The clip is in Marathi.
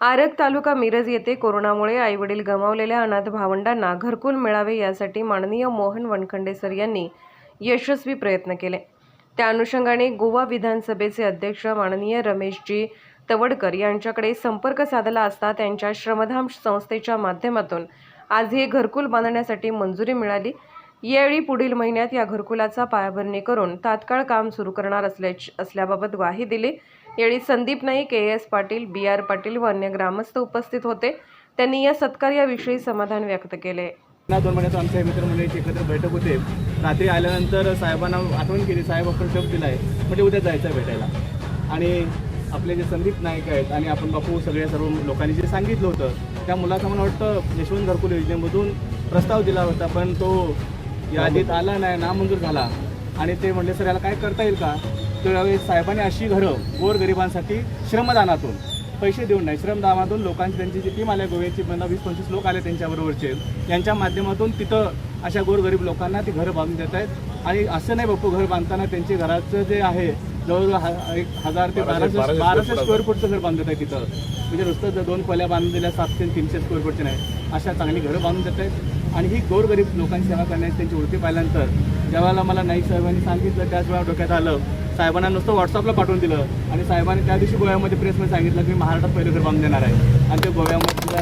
आरग तालुका मिरज येथे कोरोनामुळे आईवडील गमावलेल्या अनाथ भावंडांना घरकुल मिळावे यासाठी माननीय मोहन वनखंडे सर यांनी यशस्वी प्रयत्न केले. त्या अनुषंगाने गोवा विधानसभेचे अध्यक्ष माननीय रमेशजी तवडकर यांच्याकडे संपर्क साधला असता त्यांच्या श्रमधाम संस्थेच्या माध्यमातून आज हे घरकुल बांधण्यासाठी मंजुरी मिळाली. यावेळी पुढील महिन्यात या घरकुलाचा पायाभरणी करून तात्काळ काम सुरू करणार असल्याची असल्याबाबत ग्वाही दिली. यावेळी Sandeep Naik A S Patil B R Patil व अन्य ग्रामस्थ उपस्थित होते. त्यांनी या सत्कार्याविषयी समाधान व्यक्त केले. ना दोन महिन्यात आमच्या मित्रमंडळीची एकत्र बैठक होते. रात्री आल्यानंतर साहेबांना आठवण केली साहेब आपण शब्द दिला आहे म्हणजे उद्या जायचं भेटायला. आणि आपले जे संदीप नाईक आहेत आणि आपण बापू सगळ्या सर्व लोकांनी जे सांगितलं होतं त्या मुलाचा मला वाटतं यशवंत घरकुल योजनेमधून प्रस्ताव दिला होता पण तो यादीत आला नाही नामंजूर झाला. आणि ते म्हणले सर याला काय करता येईल का? तर साहेबांनी अशी घरं गोरगरिबांसाठी श्रमदानातून पैसे देऊन नाही श्रमदानातून लोकांची त्यांची जी टीम आल्या गोव्याची मला वीस पंचवीस लोक आले त्यांच्याबरोबरचे. यांच्या माध्यमातून तिथं अशा गोरगरीब लोकांना ती घरं बांधून देत आहेत आणि असं नाही बापू घर बांधताना त्यांचे घराचं जे आहे जवळजवळ हा- एक हजार ते बाराशे बाराशे स्क्वेअर फूटचं घर बांधत आहे तिथं. म्हणजे नुसतं जर दोन खोल्या बांधून दिल्या सातशे तीनशे स्क्वेअर फूटचे नाही. अशा चांगली घरं बांधून देत आहेत. आणि ही गोरगरीब लोकांची सेवा करण्याची त्यांची वृत्ती पाहिल्यानंतर ज्यावेळेला मला नाईक साहेबांनी सांगितलं त्याच वेळा डोक्यात आलं. साहेबांना नुसतं व्हॉट्सअपला पाठवून दिलं. आणि साहेबांनी त्या दिवशी गोव्यामध्ये प्रेसमध्ये सांगितलं की मी महाराष्ट्रात पहिलं घर बांधून देणार आहे. आणि ते गोव्यामध्ये